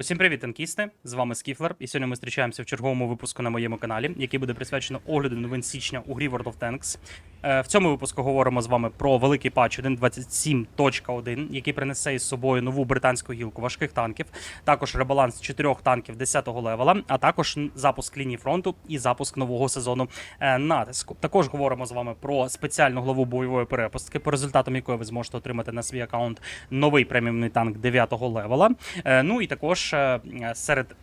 Усім привіт, танкісти! З вами Скіфлер, і сьогодні ми зустрічаємося в черговому випуску на моєму каналі, який буде присвячено огляду новин січня у грі World of Tanks. Е, В цьому випуску говоримо з вами про великий патч 1.27.1, який принесе із собою нову британську гілку важких танків, також ребаланс чотирьох танків 10-го левела, а також запуск лінії фронту і запуск нового сезону е, натиску. Також говоримо з вами про спеціальну главу бойової перепустки, по результатам якої ви зможете отримати на свій аккаунт новий преміумний танк 9-го левела. Е, Ну і також е, серед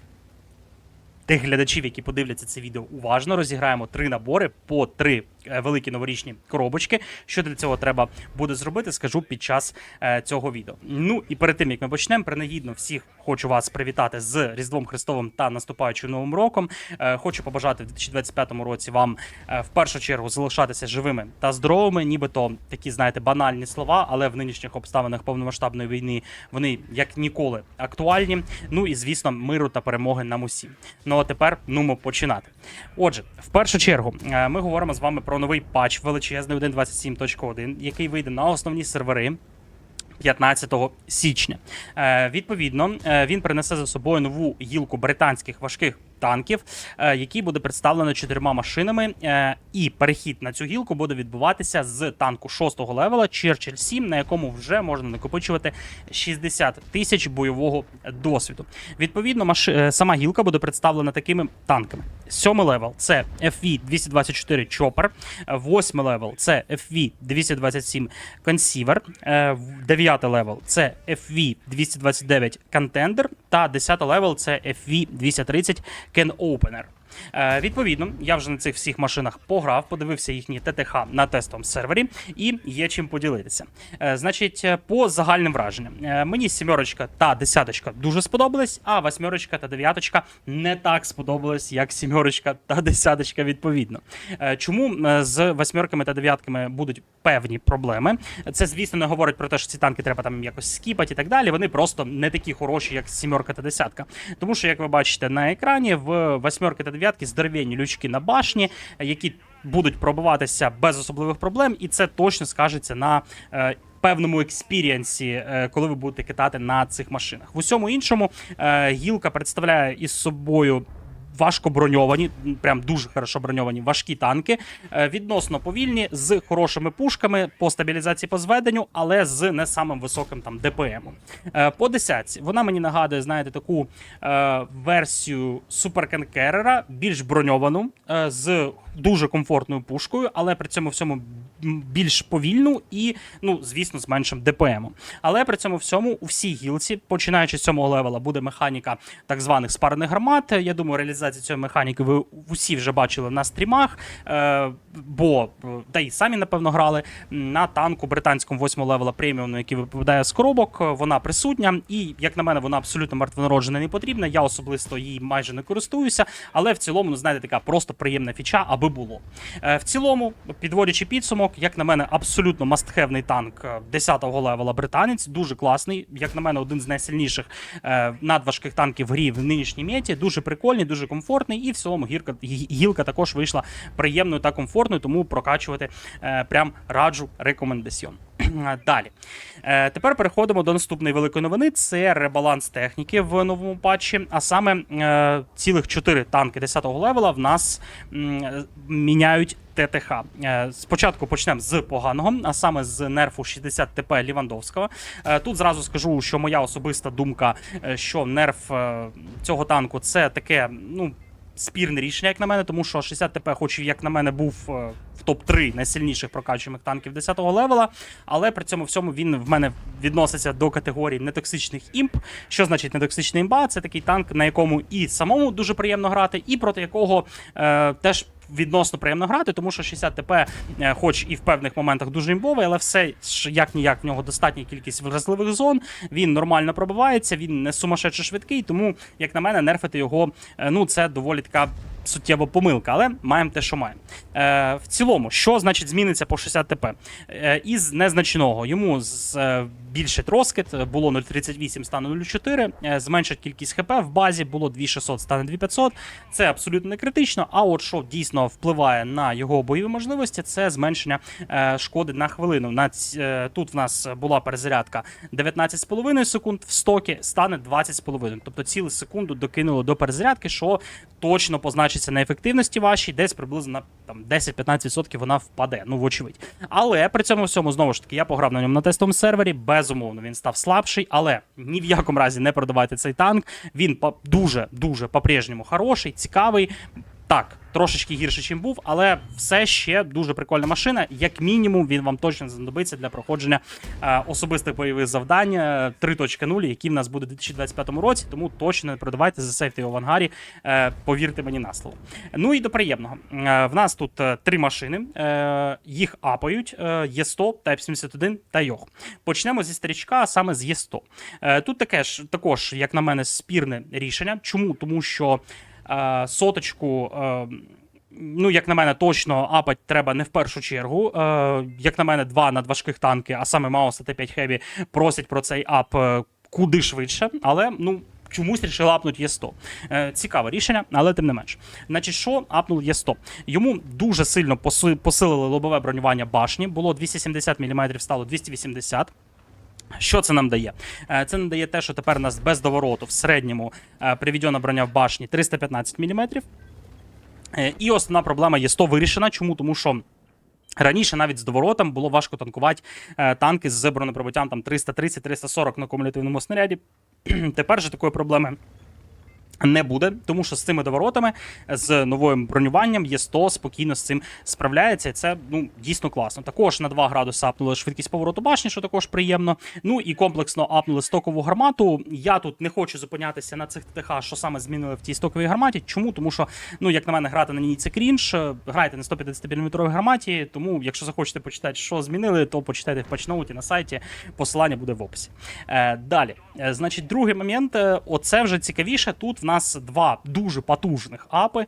тих глядачів, які подивляться це відео уважно, розіграємо три набори по три великі новорічні коробочки. Що для цього треба буде зробити, скажу під час е, цього відео. Ну і перед тим як ми почнемо, принагідно всіх хочу вас привітати з Різдвом Христовим та наступаючим новим роком. Е, хочу побажати в 2025 році вам е, в першу чергу залишатися живими та здоровими, нібито такі, знаєте, банальні слова, але в нинішніх обставинах повномасштабної війни вони як ніколи актуальні. Ну і звісно, миру та перемоги нам усім. Ну а тепер нумо починати. Отже, в першу чергу е, ми говоримо з вами про новий патч величезний 1.27.1, який вийде на основні сервери. 15 січня. Е, відповідно, е, він принесе за собою нову гілку британських важких танків, е, який буде представлено чотирма машинами. Е, і перехід на цю гілку буде відбуватися з танку 6-го левела Churchill 7, на якому вже можна накопичувати 60 тисяч бойового досвіду. Відповідно, маш... е, сама гілка буде представлена такими танками. Сьомий левел це FV-224 Chopper, восьмий левел це FV-227 Conceiver, дев'ятий левел це FV-229 Contender та десятий левел це FV-230 Can Opener. Е, відповідно, я вже на цих всіх машинах пограв, подивився їхні ТТХ на тестовому сервері і є чим поділитися. Е, значить, е, по загальним враженням, Е, мені сімерочка та десяточка дуже сподобались, а восьмерочка та дев'яточка не так сподобались, як сімерочка та десяточка. Відповідно, Е, чому е, з восьмерками та дев'ятками будуть певні проблеми? Це, звісно, не говорить про те, що ці танки треба там якось скіпати і так далі. Вони просто не такі хороші, як сімерка та десятка. Тому що, як ви бачите на екрані, в восьмерки та дев'ятки здоровенні лючки на башні, е, які будуть пробиватися без особливих проблем, і це точно скажеться на. е, Певному експірієнсі, е, коли ви будете китати на цих машинах. В усьому іншому гілка представляє із собою важко броньовані, прям дуже хорошо броньовані важкі танки, е, відносно повільні, з хорошими пушками по стабілізації по зведенню, але з не самим високим там ДПМом. Е, По десятці вона мені нагадує, знаєте, таку е, версію суперканкерера, більш броньовану, з дуже комфортною пушкою, але при цьому всьому більш повільну і, ну, звісно, з меншим ДПМом. Але при цьому всьому у всій гілці, починаючи з сьомого левела, буде механіка так званих спарених гармат. Я думаю, реалізацію цієї механіки ви усі вже бачили на стрімах, е, бо е, та й самі напевно грали на танку британському 8 левела преміуму, який випадає з коробок. е, Вона присутня, і як на мене, вона абсолютно мертвонароджена не потрібна. Я особисто її майже не користуюся, але в цілому, ну знаєте, така просто приємна фіча, аби було. Е, В цілому, підводячи підсумок, як на мене, абсолютно мастхевний танк е, 10-го левела британець, дуже класний. Як на мене, один з найсильніших е, надважких танків в грі в нинішній меті. Дуже прикольний, дуже комфортний. І в цілому гірка гілка також вийшла приємною та комфортною, тому прокачувати е, прям раджу рекомендаціон. Далі. Е, тепер переходимо до наступної великої новини. Це ребаланс техніки в новому патчі. А саме е, цілих 4 танки 10-го левела в нас міняють ТТХ. Е, Спочатку почнемо з поганого, а саме з нерфу 60 ТП Лівандовського. Тут зразу скажу, що моя особиста думка, що нерф цього танку це таке, ну. Спірне рішення, як на мене, тому що 60 ТП, хоч як на мене, був е, в топ-3 найсильніших прокачуваних танків 10-го левела, але при цьому всьому він в мене відноситься до категорії нетоксичних імп. Що значить нетоксичний імба? Це такий танк, на якому і самому дуже приємно грати, і проти якого е, теж відносно приємно грати, тому що 60 ТП, е, хоч і в певних моментах дуже імбовий, але все ж як ніяк в нього достатня кількість вразливих зон. Він нормально пробивається, він не сумасшедше швидкий, тому, як на мене, нерфити його, е, ну це доволі така суттєва помилка, але маємо те, що маємо. Е, в цілому, що значить зміниться по 60 ТП? Е, із незначного йому з, е, збільшить розкид, було 0,38, стане 0,4, е, зменшить кількість ХП в базі, було 2600, стане 2500. Це абсолютно не критично. А от що дійсно впливає на його бойові можливості, це зменшення е, шкоди на хвилину. На, е, тут в нас була перезарядка 19,5 секунд, в стокі стане 20,5. Тобто цілу секунду докинуло до перезарядки, що точно позначиться на ефективності вашій, десь приблизно там 10-15% вона впаде. Ну, вочевидь. Але при цьому всьому знову ж таки я пограв на ньому на тестовому сервері. Безумовно, він став слабший, але ні в якому разі не продавайте цей танк. Він дуже дуже по-прежньому хороший, цікавий. Так, трошечки гірше, ніж був, але все ще дуже прикольна машина. Як мінімум, він вам точно знадобиться для проходження е, особистих бойових завдань е, 3.0, які в нас буде у 2025 році. Тому точно не продавайте, засейте його в ангарі. Е, повірте мені на слово. Ну і до приємного. Е, в нас тут е, три машини. Е, їх апають: е, Є100, Type 71 та Йох. Почнемо зі старічка, а саме з Є100. Е, тут таке ж також, як на мене, спірне рішення. Чому? Тому що е, соточку. Е, Ну, як на мене, точно апать треба не в першу чергу. Е, як на мене, два надважких танки, а саме Маус та Т5 Heavy, просять про цей ап е, куди швидше, але ну. Чомусь рішили апнути Є100. Е, цікаве рішення, але тим не менш. Значить, що апнув Є100? Йому дуже сильно посилили лобове бронювання башні. Було 270 мм, стало 280 що це нам дає? Е, Це нам дає те, що тепер у нас без довороту в середньому е, приведена броня в башні 315 мм. І основна проблема є 100 вирішена. Чому? Тому що. Раніше навіть з доворотом було важко танкувати е, танки з бронепробиттям там 330-340 на кумулятивному снаряді. Тепер же такої проблеми не буде, тому що з цими доворотами, з новим бронюванням є 100 спокійно з цим справляється. І це ну дійсно класно. Також на 2 градуси апнули швидкість повороту башні, що також приємно. Ну і комплексно апнули стокову гармату. Я тут не хочу зупинятися на цих ТТХ, що саме змінили в тій стоковій гарматі. Чому? Тому що, ну як на мене, грати на ній це крінж. Грайте на 150 мм гарматі. Тому, якщо захочете почитати, що змінили, то почитайте в патчноуті на сайті. Посилання буде в описі. Е, далі, Е, значить, другий момент. е, Оце вже цікавіше. Тут в нас два дуже потужних апи, е,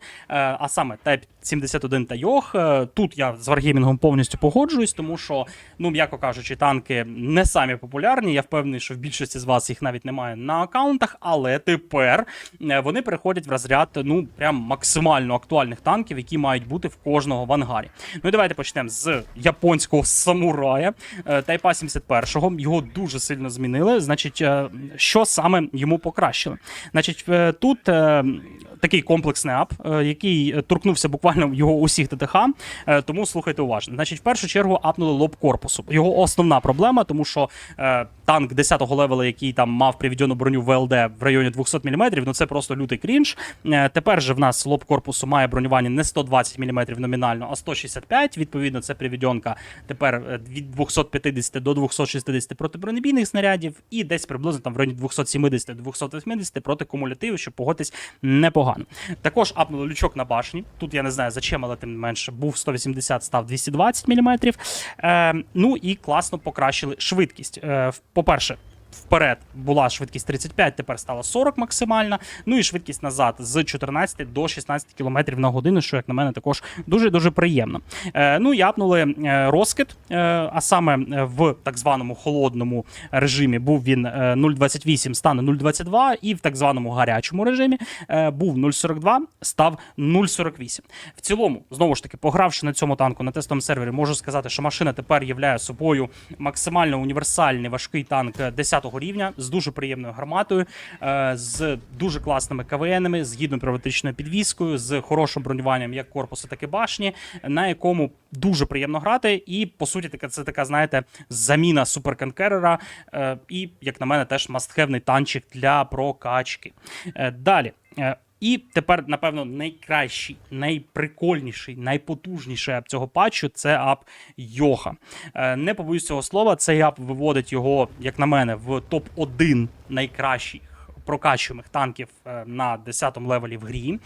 а саме Type 71 та Йох. Е, Тут я з Wargaming повністю погоджуюсь, тому що, ну м'яко кажучи, танки не самі популярні. Я впевнений, що в більшості з вас їх навіть немає на аккаунтах, але тепер е, вони переходять в розряд ну прям максимально актуальних танків, які мають бути в кожного в ангарі. Ну і давайте почнемо з японського самурая е, Тайпа 71-го. Його дуже сильно змінили. Значить, що саме йому покращили? Значить, тут такий комплексний ап, е, який е, торкнувся буквально його усіх ТТХ. е, Тому слухайте уважно. Значить, в першу чергу апнули лоб корпусу. Його основна проблема, тому що танк 10-го левела, який там мав приведену броню ВЛД в районі 200 мм, ну це просто лютий крінж. Тепер же в нас лоб корпусу має бронювання не 120 мм номінально, а 165. Відповідно, це приведенка тепер від 250 до 260 проти бронебійних снарядів, і десь приблизно там в районі 270-280 проти кумулятивів, щоб погодитись непогано. Також апнули лючок на башні. Тут я не знаю за чим, але тим не менше був 180, став 220 мм. Е, ну і класно покращили швидкість. Е, по-перше, вперед була швидкість 35, тепер стала 40 максимальна. Ну і швидкість назад з 14 до 16 км на годину, що, як на мене, також дуже-дуже приємно. Е, ну і апнули е, розкид, е, а саме в так званому холодному режимі був він е, 0,28, стане 0,22, і в так званому гарячому режимі був 0,42, став 0,48. В цілому, знову ж таки, погравши на цьому танку на тестовому сервері, можу сказати, що машина тепер являє собою максимально універсальний важкий танк 10 рівня з дуже приємною гарматою, е, з дуже класними КВНами, з гідною пневматичною підвіскою, з хорошим бронюванням як корпусу, так і башні, на якому дуже приємно грати. І по суті, така це така, знаєте, заміна суперконкерера. е, І, як на мене, теж мастхевний танчик для прокачки. Е, Далі. І тепер, напевно, найкращий, найприкольніший, найпотужніший ап цього патчу це ап Йоха. Е, Не побоюсь цього слова, цей ап виводить його, як на мене, в топ-1 найкращих прокачуємих танків е, на 10-му левелі в грі.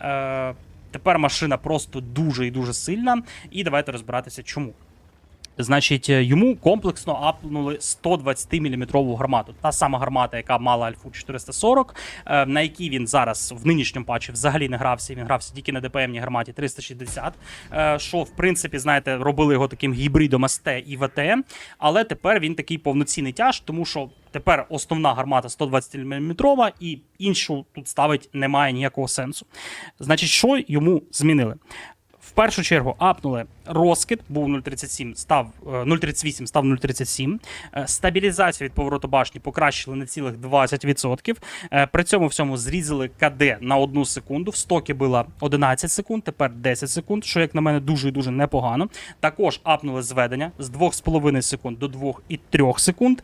Е, Тепер машина просто дуже і дуже сильна. І давайте розбиратися, чому. Значить, е, йому комплексно апнули 120 мм гармату. Та сама гармата, яка мала альфу 440, е, на якій він зараз в нинішньому патчі взагалі не грався. Він грався тільки на ДПМній гарматі 360, е, що в принципі, знаєте, робили його таким гібридом СТ і ВТ. Але тепер він такий повноцінний тяж, тому що тепер основна гармата 120 мм і іншу тут ставить немає ніякого сенсу. Значить, що йому змінили? Першу чергу апнули розкид, був 0,37, став е, 0,38, став 0,37. Е, Стабілізацію від повороту башні покращили на цілих 20%. Е, При цьому всьому зрізали КД на одну секунду. В стокі було 11 секунд, тепер 10 секунд, що, як на мене, дуже і дуже непогано. Також апнули зведення з 2,5 секунд до 2,3 секунд.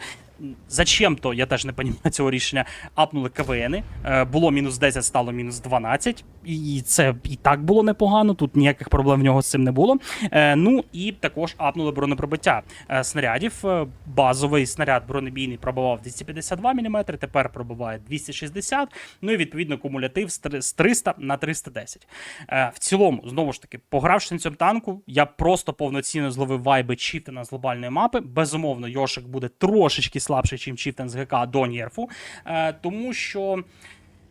Зачем то, я теж не розумію цього рішення. Апнули КВНи. Е, було мінус 10, стало мінус 12. І це і так було непогано. Тут ніяких проблем в нього з цим не було. Е, ну і також апнули бронепробиття е, снарядів. Базовий снаряд бронебійний пробивав 252 мм, тепер пробиває 260. Ну і відповідно кумулятив з 300 на 310. Е, в цілому, знову ж таки, погравши на цьому танку, я просто повноцінно зловив вайби Чіфтена з глобальної мапи. Безумовно, Йошик буде трошечки слабший, ніж Чіфтен з ГК до Нєрфу, е, тому що.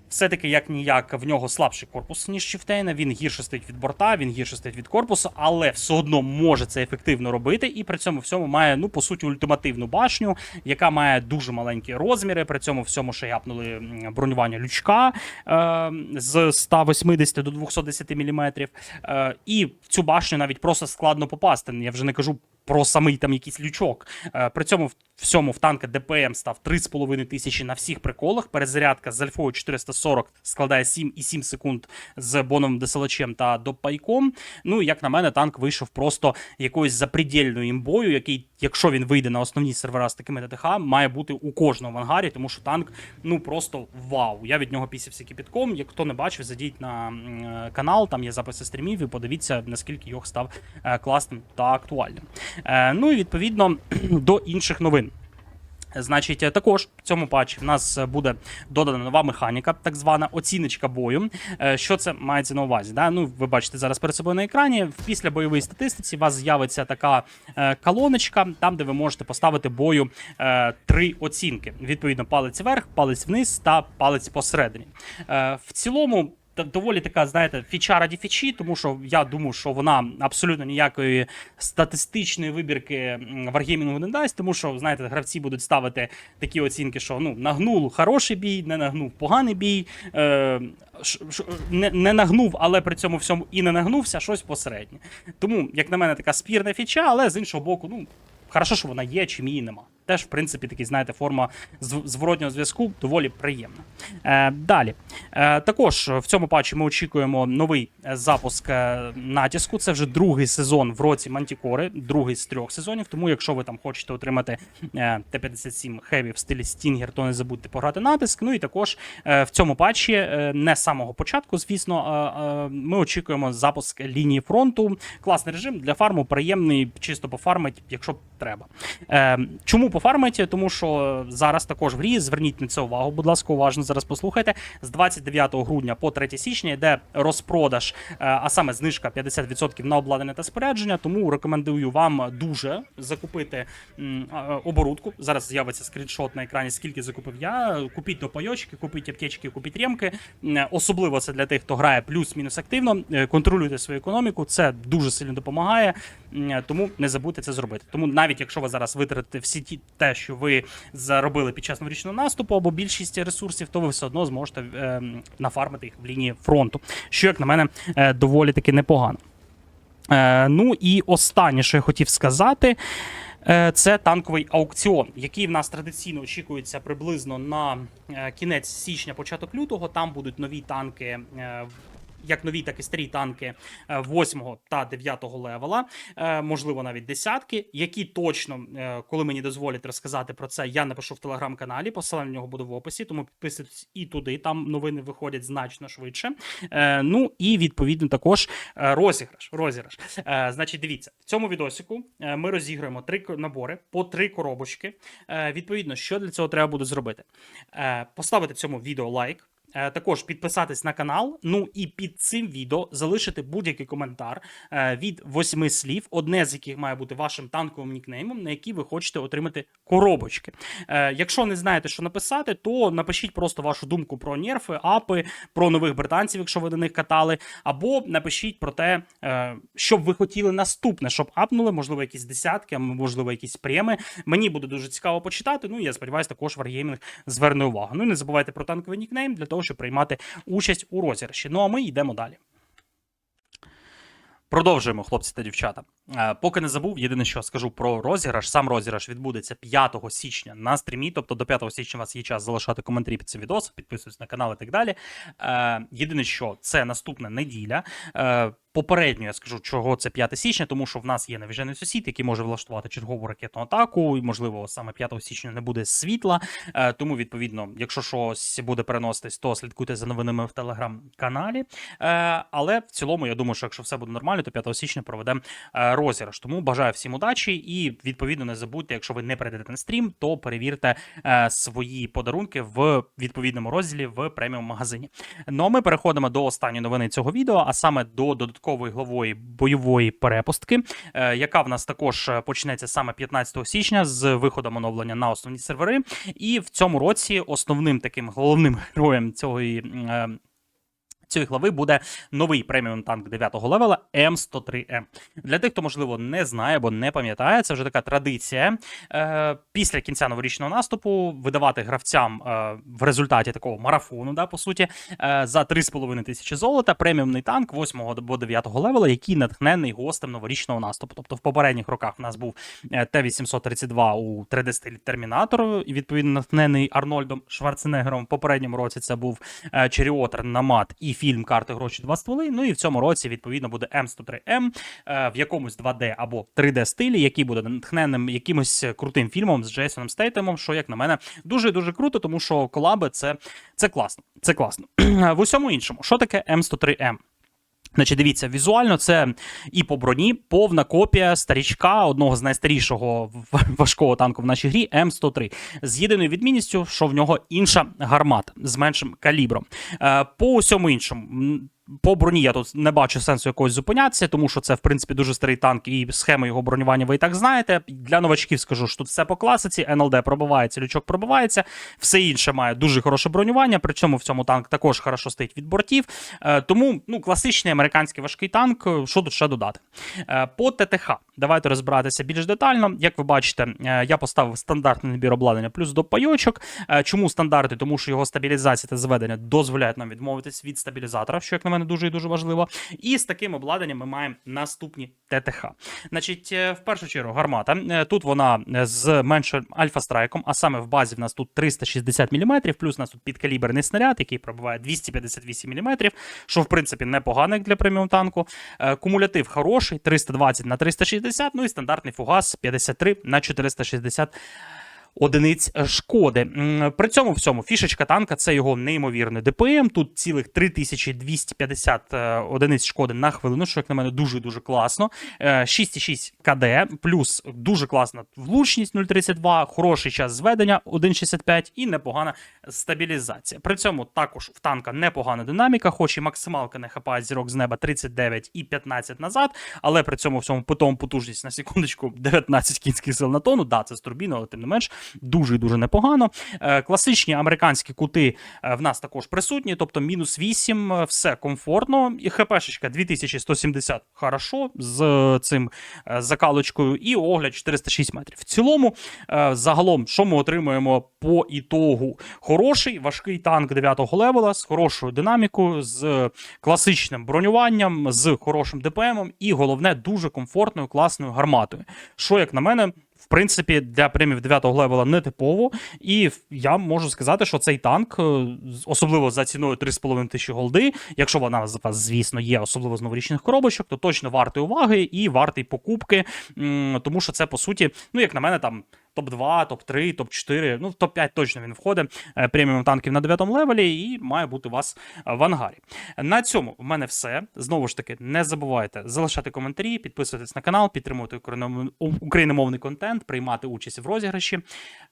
Все-таки як ніяк в нього слабший корпус, ніж Чіфтейна. Він гірше стоїть від борта, він гірше стоїть від корпусу, але все одно може це ефективно робити. І при цьому всьому має, ну, по суті, ультимативну башню, яка має дуже маленькі розміри. При цьому всьому ще м, бронювання лючка е, з 180 до 210 мм. Е, і в цю башню навіть просто складно попасти. Я вже не кажу. Про самий там якийсь лючок. Е, При цьому в- всьому в танка ДПМ став 3,5 тисячі на всіх приколах. Перезарядка з альфою 440 складає 7,7 секунд з боновим десилачем та допайком. Ну, і як на мене, танк вийшов просто якоюсь запредельною імбою, який, якщо він вийде на основні сервера з такими ТТХ, має бути у кожному в ангарі, тому що танк ну просто вау. Я від нього пісівся кипітком. Як хто не бачив, зайдіть на е, канал, там є записи стрімів, і подивіться, наскільки його став е, класним та актуальним. Е, ну і відповідно до інших новин. Значить, е, також в цьому патчі в нас буде додана нова механіка, так звана оціночка бою. Е, Що це мається на увазі? Да? Ну, ви бачите зараз перед собою на екрані. В Після бойової статистиці у вас з'явиться така е, колоночка, там, де ви можете поставити бою три оцінки: відповідно, палець вверх, палець вниз та палець посередині. В цілому. Доволі така, знаєте, фіча раді фічі, тому що я думаю, що вона абсолютно ніякої статистичної вибірки варгеймінгу не дасть, тому що, знаєте, гравці будуть ставити такі оцінки, що ну, нагнув хороший бій, не нагнув поганий бій, е, не, не нагнув, але при цьому всьому і не нагнувся, щось посереднє. Тому, як на мене, така спірна фіча, але з іншого боку, ну, хорошо, що вона є, чим її нема. Теж, в принципі, такий, знаєте, форма зворотнього зв'язку доволі приємна. Е, далі. Е, також в цьому патчі ми очікуємо новий е, запуск е, натиску. Це вже другий сезон в році Мантікори, другий з трьох сезонів. Тому, якщо ви там хочете отримати е, Т-57 Heavy в стилі Stinger, то не забудьте пограти натиск. Ну і також в цьому патчі, не з самого початку, звісно, ми очікуємо запуск лінії фронту. Класний режим для фарму, приємний, чисто пофармить, якщо треба. Чому пофармить? Тому що зараз також в грі, зверніть на це увагу, будь ласка, уважно зараз послухайте. З 29 грудня по 3 січня йде розпродаж, е, а саме знижка 50% на обладнання та спорядження. Тому рекомендую вам дуже закупити е, оборудку. Зараз з'явиться скріншот на екрані, скільки закупив я. Купіть допайочки, купіть аптечки, купіть ремки. Особливо це для тих, хто грає плюс-мінус активно. Е, Контролюйте свою економіку, це дуже сильно допомагає. М, Тому не забудьте це зробити. Тому навіть якщо ви зараз витратите всі ті те, що ви заробили під час новорічного наступу, або більшість ресурсів, то ви все одно зможете е, нафармити їх в лінії фронту. Що, як на мене, е, доволі таки непогано. Е, ну і останнє, що я хотів сказати. е, Це танковий аукціон, який в нас традиційно очікується приблизно на е, кінець січня, початок лютого. Там будуть нові танки. Е, Як нові, так і старі танки 8 та 9 левела, е, можливо, навіть десятки, які точно, е, коли мені дозволять розказати про це, я напишу в телеграм-каналі. Посилання на нього буде в описі, тому підписуйтесь і туди. Там новини виходять значно швидше. Е, Ну і відповідно також е, розіграш. розіграш. Е, Значить, дивіться, в цьому відосику е, ми розіграємо три набори по три коробочки. Е, Відповідно, що для цього треба буде зробити? Е, Поставити цьому відео лайк. Е, також підписатись на канал. Ну і під цим відео залишити будь-який коментар е, від восьми слів, одне з яких має бути вашим танковим нікнеймом, на який ви хочете отримати коробочки. Е, якщо не знаєте, що написати, то напишіть просто вашу думку про нерфи, апи, про нових британців, якщо ви на них катали, або напишіть про те, що б ви хотіли наступне, щоб апнули, можливо, якісь десятки, можливо, якісь преми. Мені буде дуже цікаво почитати. Ну і я сподіваюся, також Wargaming зверне увагу. Ну і не забувайте про танковий нікнейм для того, щоб приймати участь у розіграші. Ну а ми йдемо далі. Продовжуємо, хлопці та дівчата. Е, Поки не забув, єдине, що скажу про розіграш. Сам розіграш відбудеться 5 січня на стрімі. Тобто до 5 січня у вас є час залишати коментарі під цим відео, підписуйтесь на канал і так далі. Е, Єдине, що це наступна неділя. Попередньо я скажу, чого це 5 січня, тому що в нас є навіжений сусід, який може влаштувати чергову ракетну атаку, і можливо саме 5 січня не буде світла. Е, Тому, відповідно, якщо щось буде переноситись, то слідкуйте за новинами в телеграм-каналі. Е, Але в цілому, я думаю, що якщо все буде нормально, то 5 січня проведемо е, розіграш. Тому бажаю всім удачі і відповідно не забудьте, якщо ви не прийдете на стрім, то перевірте свої подарунки в відповідному розділі в преміум магазині. Ну а ми переходимо до останньої новини цього відео, а саме до додаткової главої бойової перепустки, е, яка в нас також е, почнеться саме 15 січня з виходом оновлення на основні сервери. І в цьому році основним таким головним героєм цієї. Цієї глави буде новий преміум танк 9-го левела М103М. Для тих, хто, можливо, не знає або не пам'ятає, це вже така традиція. Е, після кінця новорічного наступу видавати гравцям е, в результаті такого марафону, да, по суті, е, за 3,5 тисячі золота преміумний танк 8 або 9 левела, який натхнений гостем новорічного наступу. Тобто в попередніх роках в нас був е, Т-832 у 3D-стилі Термінатор, і відповідно натхнений Арнольдом Шварценеггером. В попередньому році це був е, Черіотер, Намат і фільм Карти гроші два стволи. Ну і в цьому році відповідно буде М103М е, в якомусь 2D або 3D стилі, який буде натхненим якимось крутим фільмом з Джейсоном Стейтемом, що, як на мене, дуже дуже круто, тому що колаби це, це класно. Це класно. в усьому іншому, що таке М103М? Значить, дивіться, візуально це і по броні повна копія старічка, одного з найстарішого важкого танку в нашій грі М103. З єдиною відмінністю, що в нього інша гармата з меншим калібром. Е, По усьому іншому. По броні я тут не бачу сенсу якогось зупинятися, тому що це, в принципі, дуже старий танк, і схему його бронювання ви і так знаєте. Для новачків скажу, що тут все по класиці, НЛД пробивається, лючок пробивається, все інше має дуже хороше бронювання. При цьому в цьому танк також хорошо стоїть від бортів. Е, Тому ну, класичний американський важкий танк. Що тут ще додати? Е, По ТТХ давайте розбиратися більш детально. Як ви бачите, е, я поставив стандартний набір обладнання плюс до пайочок. Чому стандарти? Тому що його стабілізація та зведення дозволяють нам відмовитись від стабілізатора, що як на мене дуже і дуже важливо. І з таким обладнанням ми маємо наступні ТТХ. Значить, е, в першу чергу гармата. Е, Тут вона е, з меншим альфа-страйком, а саме в базі в нас тут 360 мм, плюс у нас тут підкаліберний снаряд, який пробиває 258 мм, що в принципі непогано для преміум танку. Кумулятив хороший, 320 на 360, ну і стандартний фугас 53 на 460 одиниць е, шкоди. При цьому всьому фішечка танка це його неймовірний ДПМ. Тут цілих 3250 е, одиниць шкоди на хвилину, що як на мене дуже дуже класно. Е, 6,6 КД, плюс дуже класна влучність 0,32, хороший час зведення 1,65 і непогана стабілізація. При цьому також в танка непогана динаміка, хоч і максималка не хапає зірок з неба 39 і 15 назад, але при цьому всьому потом потужність на секундочку 19 кінських сил на тонну. Да, це з турбіни, але тим не менш дуже і дуже непогано. Е, Класичні американські кути е, в нас також присутні, тобто мінус 8, е, все комфортно. І ХПшечка 2170 хорошо з цим закалочкою, і огляд 406 метрів. В цілому, загалом, що ми отримуємо по ітогу? Хороший важкий танк 9-го левела з хорошою динамікою, з класичним бронюванням, з хорошим ДПМом і головне дуже комфортною, класною гарматою. Що, як на мене, в принципі, для премів 9-го левела не типово. І я можу сказати, що цей танк, е, особливо за ціною 3,5 тисячі голди, якщо вона звісно, є, особливо з новорічних коробочок, то точно вартий уваги і вартий покупки. Тому що це, по суті, ну, як на мене, там топ-2, топ-3, топ-4, ну топ-5 точно він входить. Е, Преміум танків на 9 левелі і має бути у вас е, в ангарі. На цьому в мене все. Знову ж таки, не забувайте залишати коментарі, підписуватись на канал, підтримувати україномовний контент, приймати участь в розіграші.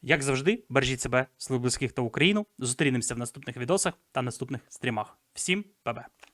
Як завжди, бережіть себе, своїх близьких та Україну. Зустрінемося в наступних відосах та наступних стрімах. Всім па-бе!